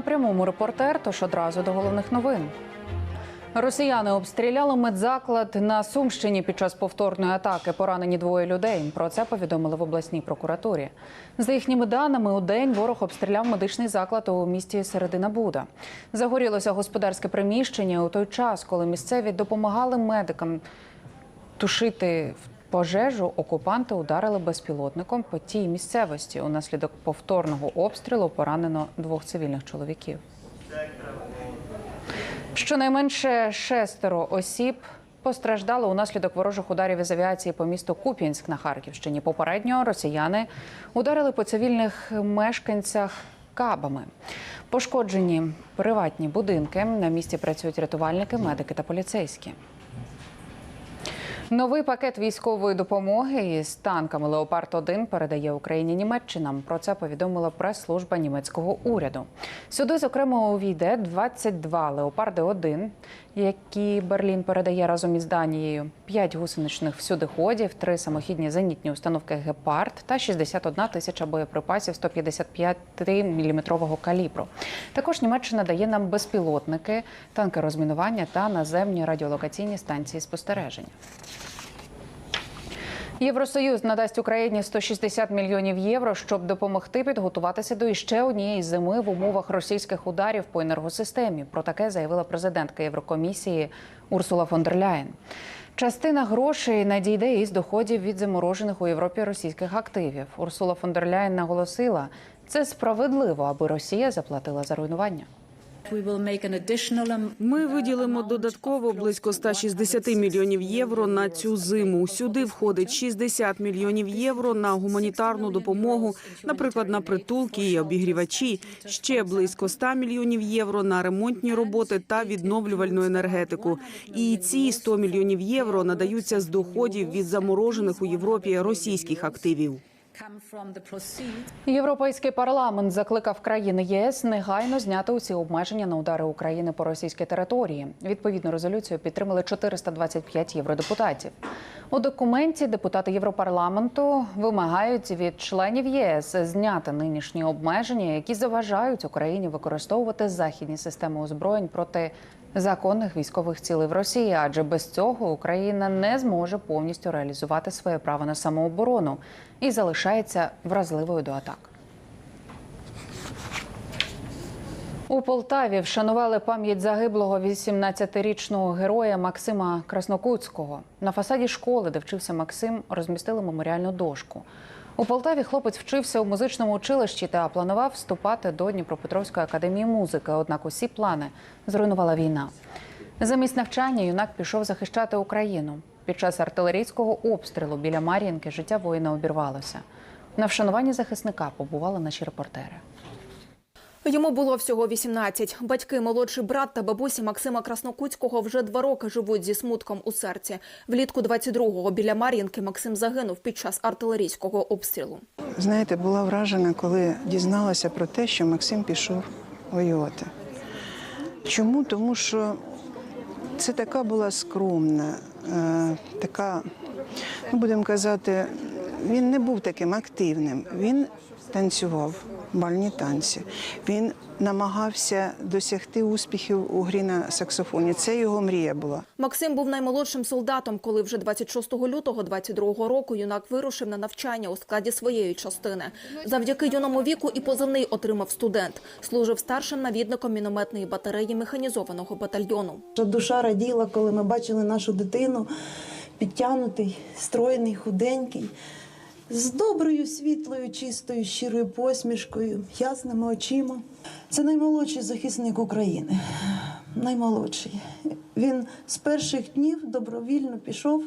На прямому репортер, тож одразу до головних новин. Росіяни обстріляли медзаклад на Сумщині під час повторної атаки. Поранені двоє людей. Про це повідомили в обласній прокуратурі. За їхніми даними, у день ворог обстріляв медичний заклад у місті Середина Буда. Загорілося господарське приміщення у той час, коли місцеві допомагали медикам тушити пожежу. Окупанти ударили безпілотником по тій місцевості. Унаслідок повторного обстрілу поранено двох цивільних чоловіків. Щонайменше шестеро осіб постраждали унаслідок ворожих ударів із авіації по місту Куп'янськ на Харківщині. Попередньо росіяни ударили по цивільних мешканцях кабами. Пошкоджені приватні будинки. На місці працюють рятувальники, медики та поліцейські. Новий пакет військової допомоги із танками Леопард 1 передає Україні Німеччина. Про це повідомила прес-служба німецького уряду. Сюди, зокрема, увійде 22 леопарди 1 які Берлін передає разом із Данією, 5 гусеничних всюдиходів, 3 самохідні зенітні установки Гепард та 61 тисяча боєприпасів 155 мм калібру. Також Німеччина дає нам безпілотники, танки розмінування та наземні радіолокаційні станції спостереження. Євросоюз надасть Україні 160 мільйонів євро, щоб допомогти підготуватися до іще однієї зими в умовах російських ударів по енергосистемі. Про таке заявила президентка Єврокомісії Урсула фон дер Ляєн. Частина грошей надійде із доходів від заморожених у Європі російських активів. Урсула фон дер Ляєн наголосила, це справедливо, аби Росія заплатила за руйнування. Ми виділимо додатково близько 160 мільйонів євро на цю зиму. Сюди входить 60 мільйонів євро на гуманітарну допомогу, наприклад, на притулки і обігрівачі. Ще близько 100 мільйонів євро на ремонтні роботи та відновлювальну енергетику. І ці 100 мільйонів євро надаються з доходів від заморожених у Європі російських активів. Європейський парламент закликав країни ЄС негайно зняти усі обмеження на удари України по російській території. Відповідну резолюцію підтримали 425 євродепутатів. У документі депутати Європарламенту вимагають від членів єС зняти нинішні обмеження, які заважають Україні використовувати західні системи озброєнь проти законних військових цілей в Росії, адже без цього Україна не зможе повністю реалізувати своє право на самооборону і залишається вразливою до атак. У Полтаві вшанували пам'ять загиблого 18-річного героя Максима Краснокутського. На фасаді школи, де вчився Максим, розмістили меморіальну дошку. У Полтаві хлопець вчився у музичному училищі та планував вступати до Дніпропетровської академії музики. Однак усі плани зруйнувала війна. Замість навчання юнак пішов захищати Україну. Під час артилерійського обстрілу біля Мар'їнки життя воїна обірвалося. На вшануванні захисника побували наші репортери. Йому було всього 18. Батьки, молодший брат та бабусі Максима Краснокутського вже два роки живуть зі смутком у серці. Влітку 22-го біля Мар'їнки Максим загинув під час артилерійського обстрілу. Знаєте, була вражена, коли дізналася про те, що Максим пішов воювати. Чому? Тому що це така була скромна, е, така, ну будемо казати, він не був таким активним. Він танцював бальні танці. Він намагався досягти успіхів у грі на саксофоні. Це його мрія була. Максим був наймолодшим солдатом, коли вже 26 лютого 22-го року юнак вирушив на навчання у складі своєї частини. Завдяки юному віку і позивний отримав студент. Служив старшим навідником мінометної батареї механізованого батальйону. Душа раділа, коли ми бачили нашу дитину підтягнутий, стройний, худенький, з доброю, світлою, чистою, щирою посмішкою, ясними очима. Це наймолодший захисник України. Наймолодший. Він з перших днів добровільно пішов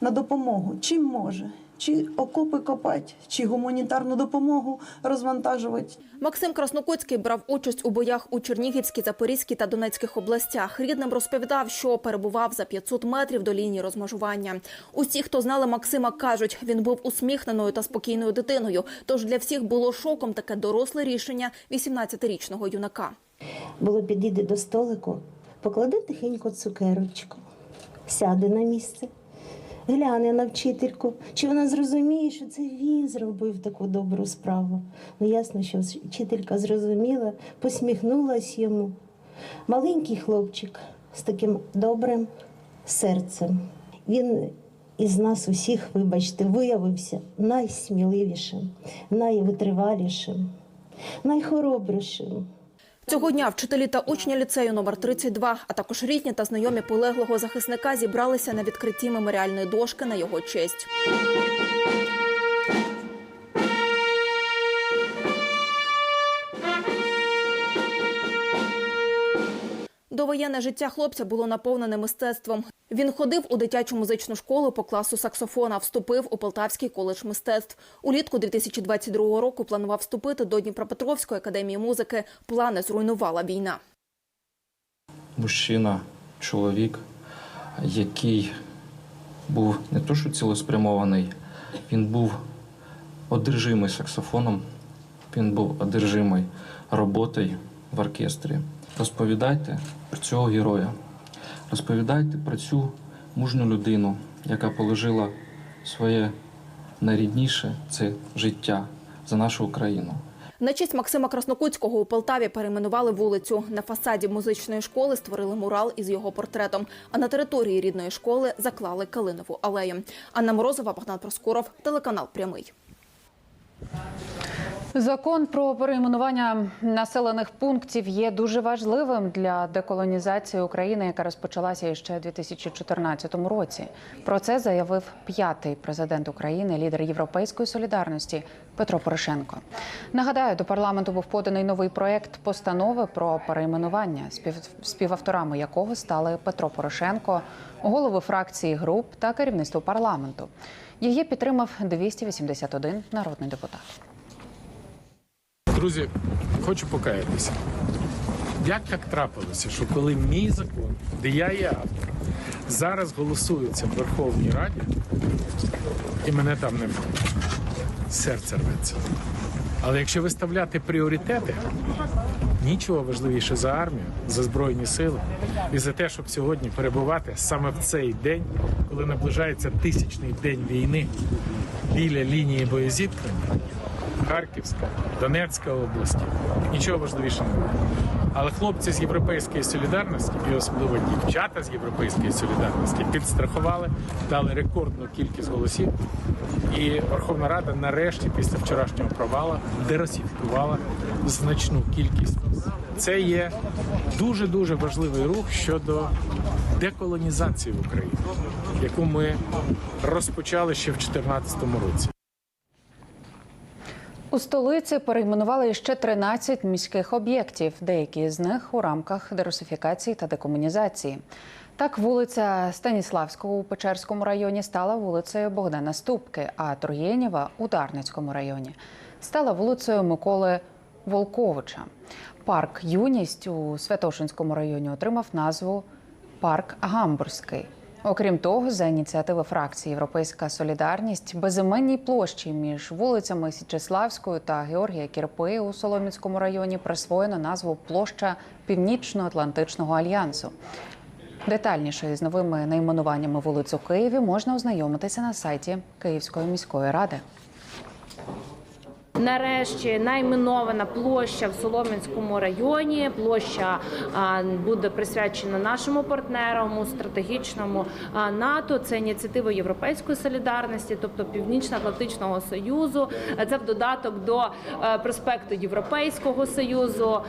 на допомогу. Чим може? Чи окопи копати, чи гуманітарну допомогу розвантажувати. Максим Краснокутський брав участь у боях у Чернігівській, Запорізькій та Донецьких областях. Рідним розповідав, що перебував за 500 метрів до лінії розмежування. Усі, хто знали Максима, кажуть, він був усміхненою та спокійною дитиною. Тож для всіх було шоком таке доросле рішення 18-річного юнака. було підійде до столику, покладе тихенько цукерочку, сяде на місце, гляне на вчительку, чи вона зрозуміє, що це він зробив таку добру справу. Ну ясно, що вчителька зрозуміла, посміхнулась йому. Маленький хлопчик з таким добрим серцем. Він із нас усіх, вибачте, виявився найсміливішим, найвитривалішим, найхоробрішим. Цього дня вчителі та учні ліцею номер 32, а також рідні та знайомі полеглого захисника зібралися на відкритті меморіальної дошки на його честь. Довоєнне життя хлопця було наповнене мистецтвом. Він ходив у дитячу музичну школу по класу саксофона, вступив у Полтавський коледж мистецтв. Улітку 2022 року планував вступити до Дніпропетровської академії музики. Плани зруйнувала війна. мужчина, чоловік, який був не то, що цілеспрямований, він був одержимий саксофоном, він був одержимий роботою в оркестрі. Розповідайте про цього героя, розповідайте про цю мужню людину, яка положила своє найрідніше це життя за нашу Україну. На честь Максима Краснокутського у Полтаві перейменували вулицю. На фасаді музичної школи створили мурал із його портретом. А на території рідної школи заклали калинову алею. Анна Морозова, Богдан Проскуров, телеканал Прямий. Закон про перейменування населених пунктів є дуже важливим для деколонізації України, яка розпочалася ще у 2014 році. Про це заявив п'ятий президент України, лідер Європейської солідарності Петро Порошенко. Нагадаю, до парламенту був поданий новий проект постанови про перейменування, спів- співавторами якого стали Петро Порошенко, голови фракції груп та керівництво парламенту. Її підтримав 281 народний депутат. Друзі, хочу покаятися. Як так трапилося, що коли мій закон, де я є автор, зараз голосується в Верховній Раді, і мене там немає. Серце рветься. Але якщо виставляти пріоритети, нічого важливіше за армію, за збройні сили і за те, щоб сьогодні перебувати саме в цей день, коли наближається тисячний день війни біля лінії боєзіткнення, Харківська, Донецька області. Нічого важливіше немає. Але хлопці з Європейської солідарності, і особливо дівчата з Європейської солідарності, підстрахували, дали рекордну кількість голосів. І Верховна Рада нарешті, після вчорашнього провала, деросифікувала значну кількість. Це є дуже дуже важливий рух щодо деколонізації в Україні, яку ми розпочали ще в 2014 році. У столиці перейменували ще 13 міських об'єктів, деякі з них у рамках дерусифікації та декомунізації. Так, вулиця Станіславського у Печерському районі стала вулицею Богдана Ступки, а Тургенєва у Дарницькому районі стала вулицею Миколи Волковича. Парк Юність у Святошинському районі отримав назву Парк Гамбурзький. Окрім того, за ініціативи фракції Європейська Солідарність безіменній площі між вулицями Січеславською та Георгія Кірпи у Солом'янському районі присвоєно назву площа Північно-Атлантичного альянсу. Детальніше із новими найменуваннями вулиць у Києві можна ознайомитися на сайті Київської міської ради. Нарешті найменована площа в Солом'янському районі. Площа буде присвячена нашому партнерам стратегічному НАТО. Це ініціатива Європейської солідарності, тобто Північно-Атлантичного союзу. Це в додаток до е, проспекту Європейського союзу.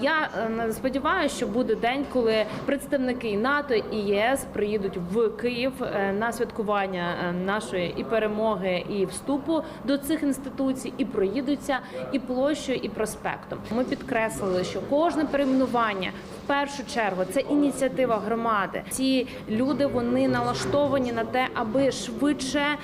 Я е, сподіваюся, що буде день, коли представники НАТО і ЄС приїдуть в Київ е, на святкування нашої і перемоги, і вступу до цих інституцій, і проїдуться і площою, і проспектом. Ми підкреслили, що кожне перейменування в першу чергу це ініціатива громади. Ці люди вони налаштовані на те, аби швидше е,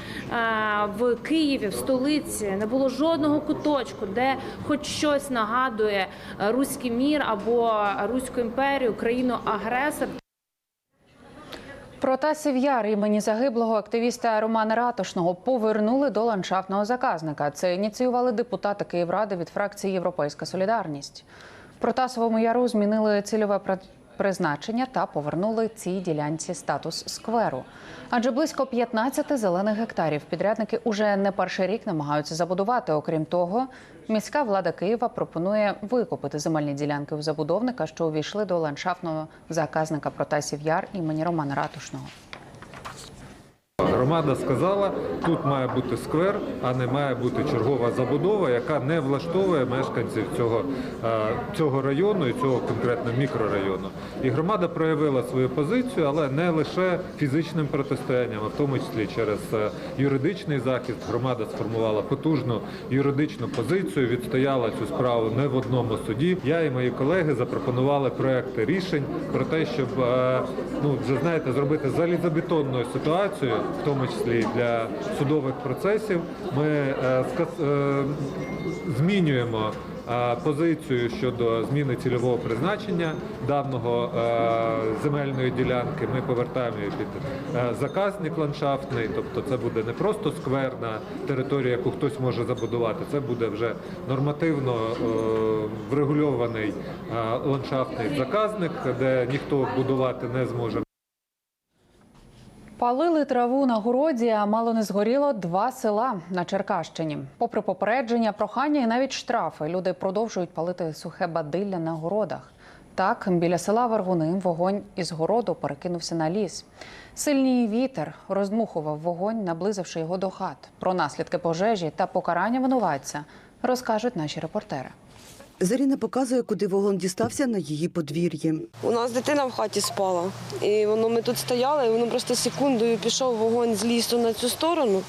в Києві, в столиці, не було жодного куточку, де хоч щось нагадує руський мір або руську імперію, країну агресор. Протасів Яр імені загиблого активіста Романа Ратушного повернули до ландшафтного заказника. Це ініціювали депутати Київради від фракції Європейська Солідарність. Протасовому яру змінили цільове призначення та повернули цій ділянці статус скверу. Адже близько 15 зелених гектарів підрядники уже не перший рік намагаються забудувати. Окрім того, міська влада Києва пропонує викупити земельні ділянки у забудовника, що увійшли до ландшафтного заказника Протасів Яр імені Романа Ратушного. Громада сказала, тут має бути сквер, а не має бути чергова забудова, яка не влаштовує мешканців цього, е, цього району і цього конкретно мікрорайону. І громада проявила свою позицію, але не лише фізичним протистоянням, а в тому числі через е, юридичний захист. Громада сформувала потужну юридичну позицію, відстояла цю справу не в одному суді. Я і мої колеги запропонували проекти рішень про те, щоб е, ну вже знаєте, зробити залізобетонною ситуацію, в тому числі для судових процесів. Ми е, е, змінюємо. е, Позицію щодо зміни цільового призначення даного е, земельної ділянки ми повертаємо її під заказник ландшафтний, тобто це буде не просто скверна територія, яку хтось може забудувати. Це буде вже нормативно врегульований ландшафтний заказник, де ніхто будувати не зможе. Палили траву на городі, а мало не згоріло два села на Черкащині. Попри попередження, прохання і навіть штрафи, люди продовжують палити сухе бадилля на городах. Так, біля села Варгуни вогонь із городу перекинувся на ліс. Сильний вітер роздмухував вогонь, наблизивши його до хат. Про наслідки пожежі та покарання винуватця розкажуть наші репортери. Заріна показує, куди вогонь дістався на її подвір'ї. У нас дитина в хаті спала, і воно ми тут стояли, і воно просто секундою пішов вогонь з лісу на цю сторону.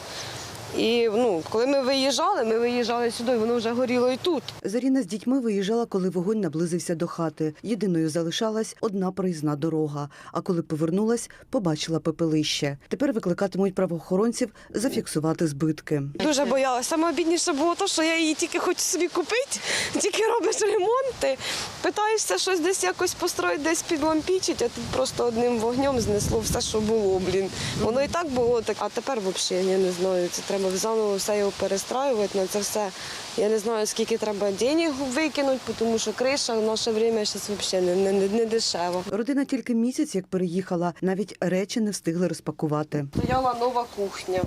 І ну, коли ми виїжджали, ми виїжджали сюди, воно вже горіло і тут. Заріна з дітьми виїжджала, коли вогонь наблизився до хати. Єдиною залишалась одна проїзна дорога. А коли повернулась, побачила пепелище. Тепер викликатимуть правоохоронців зафіксувати збитки. Дуже боялася. Саме обідніше було те, що я її тільки хочу собі купити, тільки робиш ремонти. Питаєшся щось десь якось построїти, десь підлампічить, а тут просто одним вогнем знесло все, що було, блін. Воно і так було, так, а тепер взагалі я не знаю. Це треба заново все його перестраювати на це все. Я не знаю, скільки треба денег викинути, тому що криша в наше время зараз взагалі не, не, не дешева. Родина тільки місяць, як переїхала, навіть речі не встигли розпакувати. Стояла нова кухня.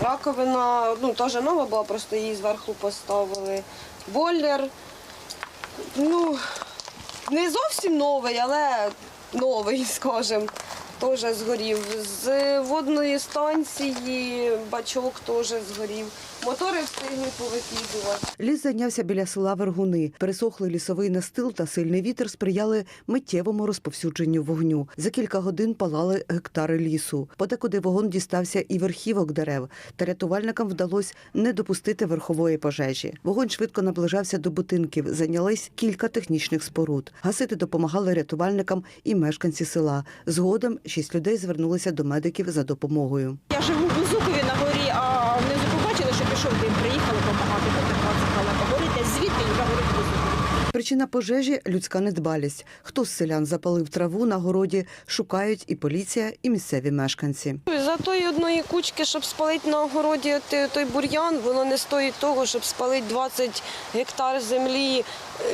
Раковина, ну, теж нова була, просто її зверху поставили. Бойлер, ну, не зовсім новий, але новий, скажімо, теж згорів. З водної станції бачок теж згорів. Мотори встигли повикидувати. Ліс зайнявся біля села Вергуни. Пересохлий лісовий настил та сильний вітер сприяли миттєвому розповсюдженню вогню. За кілька годин палали гектари лісу. Подекуди вогонь дістався і верхівок дерев. Та рятувальникам вдалося не допустити верхової пожежі. Вогонь швидко наближався до будинків. Зайнялись кілька технічних споруд. Гасити допомагали рятувальникам і мешканці села. Згодом шість людей звернулися до медиків за допомогою. Я живу в Безукові Причина пожежі людська недбалість. Хто з селян запалив траву на городі, шукають і поліція, і місцеві мешканці. За тої одної кучки, щоб спалити на огороді той, той бур'ян, воно не стоїть того, щоб спалити 20 гектар землі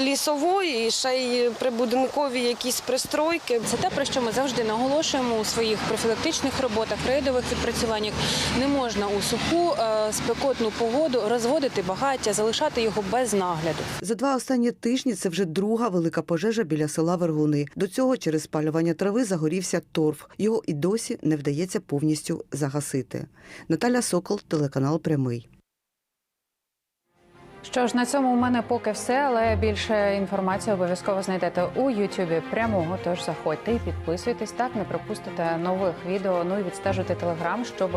лісової і ще й прибудинкові якісь пристройки. Це те, про що ми завжди наголошуємо у своїх профілактичних роботах, рейдових відпрацюваннях. Не можна у суху е, спекотну погоду розводити багаття, залишати його без нагляду. За два останні тижні це вже друга велика пожежа біля села Вергуни. До цього через спалювання трави загорівся торф. Його і досі не вдається повністю загасити. Наталя Сокол, телеканал Прямий. Що ж, на цьому у мене поки все, але більше інформації обов'язково знайдете у Ютубі прямого. Тож заходьте і підписуйтесь, так не пропустите нових відео. Ну і відстежуйте телеграм, щоб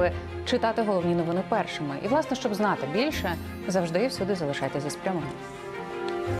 читати головні новини першими. І власне, щоб знати більше, завжди і всюди залишайтеся з прямого.